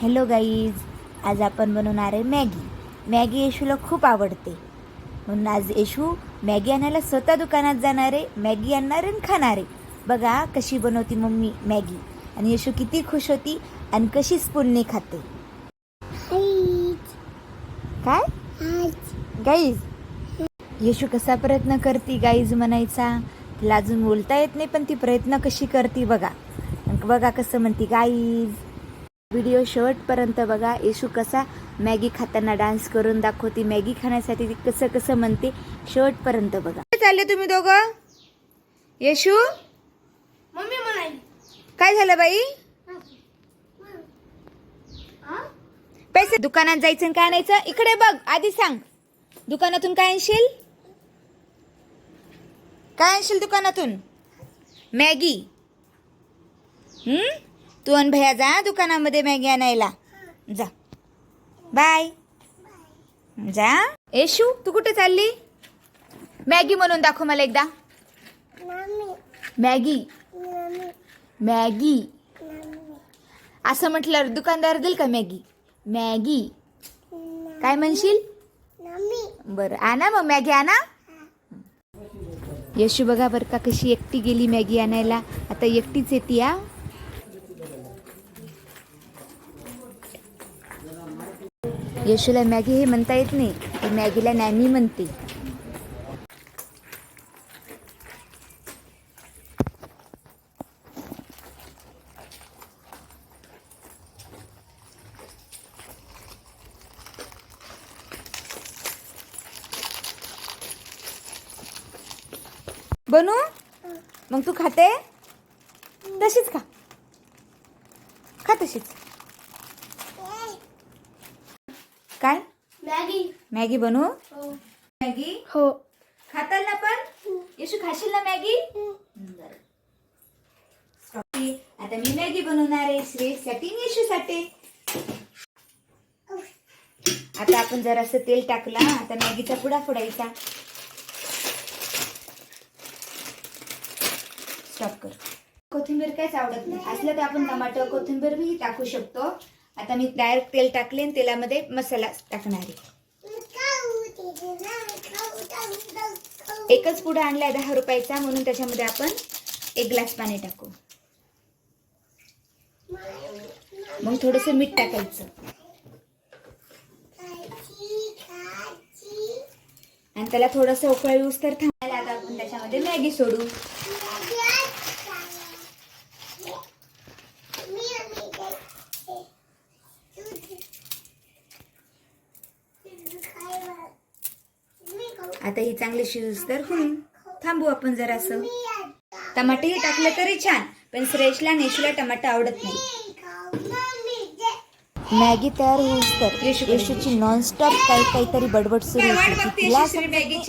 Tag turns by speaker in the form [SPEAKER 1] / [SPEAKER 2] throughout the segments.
[SPEAKER 1] Hello guys आज आपण बनवणार आहे मॅगी. मॅगी येशूला खूप आवडते. म्हणून आज येशू मॅगी आणायला स्वतः दुकानात जाणार आहे मॅगी आणणार आणि खाणार आहे. बघा कशी बनवती मम्मी मॅगी. आणि येशू किती खुश होती आणि कशी स्पूनने खाते. काय? गाईज येशू कसा प्रयत्न करते गाईज म्हणायचा? तिला अजून बोलता येत नाही पण ती प्रयत्न कशी करते बघा. बघा कसं म्हणते गाईज. व्हिडिओ शेवटपर्यंत बघा. येशू कसा मॅगी खाताना डान्स करून दाखवते. मॅगी खाण्यासाठी ती कसं कसं म्हणते शेवटपर्यंत बघा. चालले तुम्ही दोघं? येशू?
[SPEAKER 2] मम्मी म्हणाली.
[SPEAKER 1] काय झालं बाई? पैसे दुकानात जायचं काय आणायचं? इकडे बघ आधी सांग. दुकानातून काय आणशील? काय आणशील दुकानातून? मॅगी. हम्म? तू आणि भैया जा दुकानामध्ये मॅगी आणायला. जा. बाय. जा. येशू तू कुठे चालली? मॅगी म्हणून दाखव मला एकदा. मॅगी. मॅगी. असं म्हटल्यावर दुकानदार देईल का मॅगी? मॅगी. काय म्हणशील? बरं आणा मग मॅगी आणा. यशू बघा बरं का कशी एकटी गेली मॅगी आणायला. आता एकटीच येते या यशूला मॅगी हे म्हणता येत नाही ती मॅगीला नॅमी म्हणते. बनू? मग तू खाते? तशीच खा. खा तशीच काय
[SPEAKER 2] मॅगी.
[SPEAKER 1] मॅगी बनवू?
[SPEAKER 2] हो.
[SPEAKER 1] मॅगी?
[SPEAKER 2] हो.
[SPEAKER 1] खाताल ना पण येशू खाशील ना मॅगी? बरं. आता मी मॅगी बनवणार आहे. श्रेयसाठी आणि येशूसाठी आता आपण जरासं तेल टाकला आता मॅगीचा पुडा फोडायचा. स्टॉप कर. कोथिंबीर काहीच आवडत नाही. असलं तर आपण टमाटर कोथिंबीर टाकू शकतो. आता मी डायरेक्ट तेल टाकले आणि तेलामध्ये मसाला टाकणार आहे. एकच पुडा आणलाय दहा रुपयाचा म्हणून त्याच्यामध्ये आपण एक ग्लास पाणी टाकू. मग थोडस मीठ टाकायचं. आणि त्याला थोडस उकळ येऊस तर थांबायला आता आपण त्याच्यामध्ये मॅगी सोडू. आता ही चांगली शिजूस तर होऊन थांबू आपण जरासं. टमाटे हे टाकलं तरी छान पण श्रेयसला नेशूला टमाटा आवडत नाही. मॅगी तयार होईस तर. येशूची नॉनस्टॉप काही काहीतरी बडबड सुरू होती.
[SPEAKER 2] बघते
[SPEAKER 1] तिला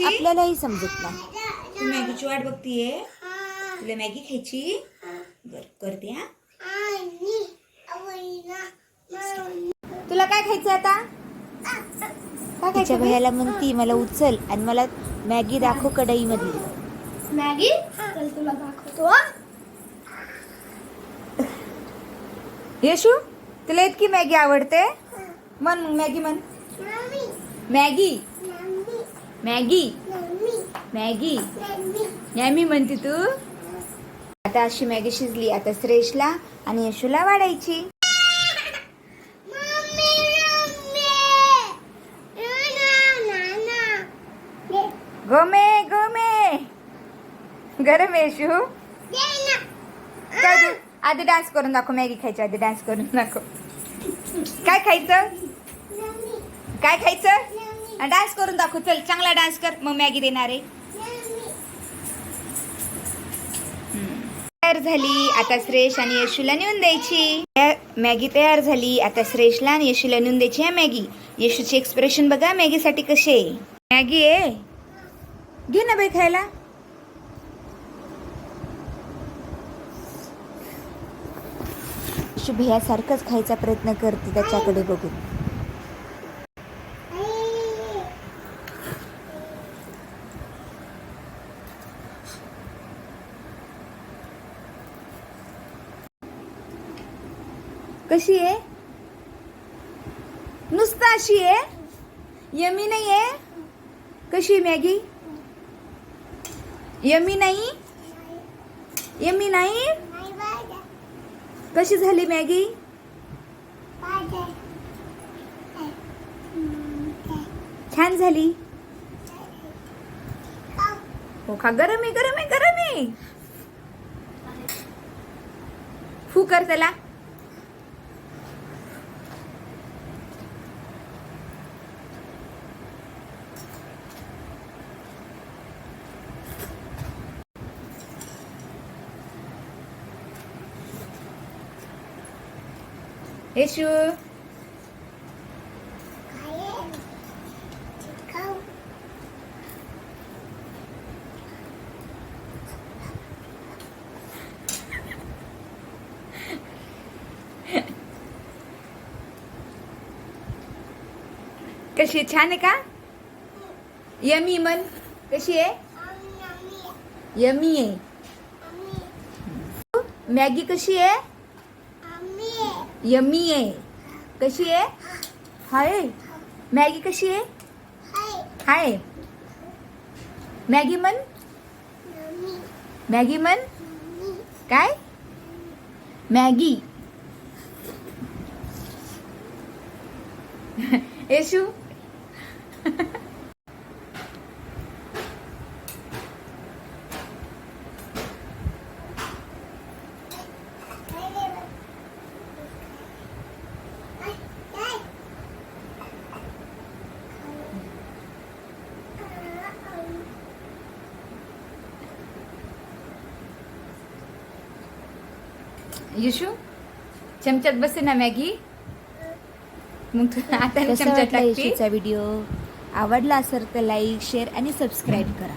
[SPEAKER 1] आपल्यालाही समजत नाही.
[SPEAKER 2] मॅगीची वाट बघतीये? तुला मॅगी खायची? बर करते हा.
[SPEAKER 1] तुला काय खायचं आता खायच्या भैयाला म्हणती मला उचल आणि मला मॅगी दाखव कढई मधली
[SPEAKER 2] मॅगी? चल तुला दाखवतो
[SPEAKER 1] येशू तुला इतकी मॅगी आवडते? मन मॅगी मन मॅगी. मॅगी. मॅगी. मॅमी म्हणते तू? आता अशी मॅगी शिजली आता श्रेषला आणि यशूला वाढायची. गोमे गोमे. गरम येशू काय तू आधी डान्स करून दाखव मॅगी खायची आधी डान्स करून दाखव. काय खायचं? काय खायचं? डान्स करून दाखव. चल चांगला डान्स कर. मग मॅगी देणार आहे. तयार झाली. आता श्रेष आणि यशूला नेऊन द्यायची. मॅगी तयार झाली. आता श्रेषला आणि यशूला नेऊन द्यायची आहे मॅगी. यशूचे एक्सप्रेशन बघा मॅगीसाठी कसे आहे. मॅगी आहे. घे ना बाई खायला. यशू भैयासारखंच खायचा प्रयत्न करते त्याच्याकडे बघून. कशी आहे? नुसतं अशी आहे? यमी नाही आहे कशी आहे मॅगी? यमी नाही? यमी नाही? कशी झाली मॅगी? छान झाली. हो का? गरम आहे गरम आहे गरम. आहे फू कर त्याला. येशू कशी आहे? छान आहे का? यमी मन. कशी आहे? यमी आहे. मॅगी कशी आहे? यमी है। कशी है? हाय। मैगी कशी है? हाय। मॅगी मन? मैगी मन? काय? मैगी। येशू। येशू चमच्यात बसे ना मॅगी. मग तू आता चमच्यात
[SPEAKER 3] व्हिडिओ आवडला असेल तर लाईक शेअर आणि सबस्क्राईब करा.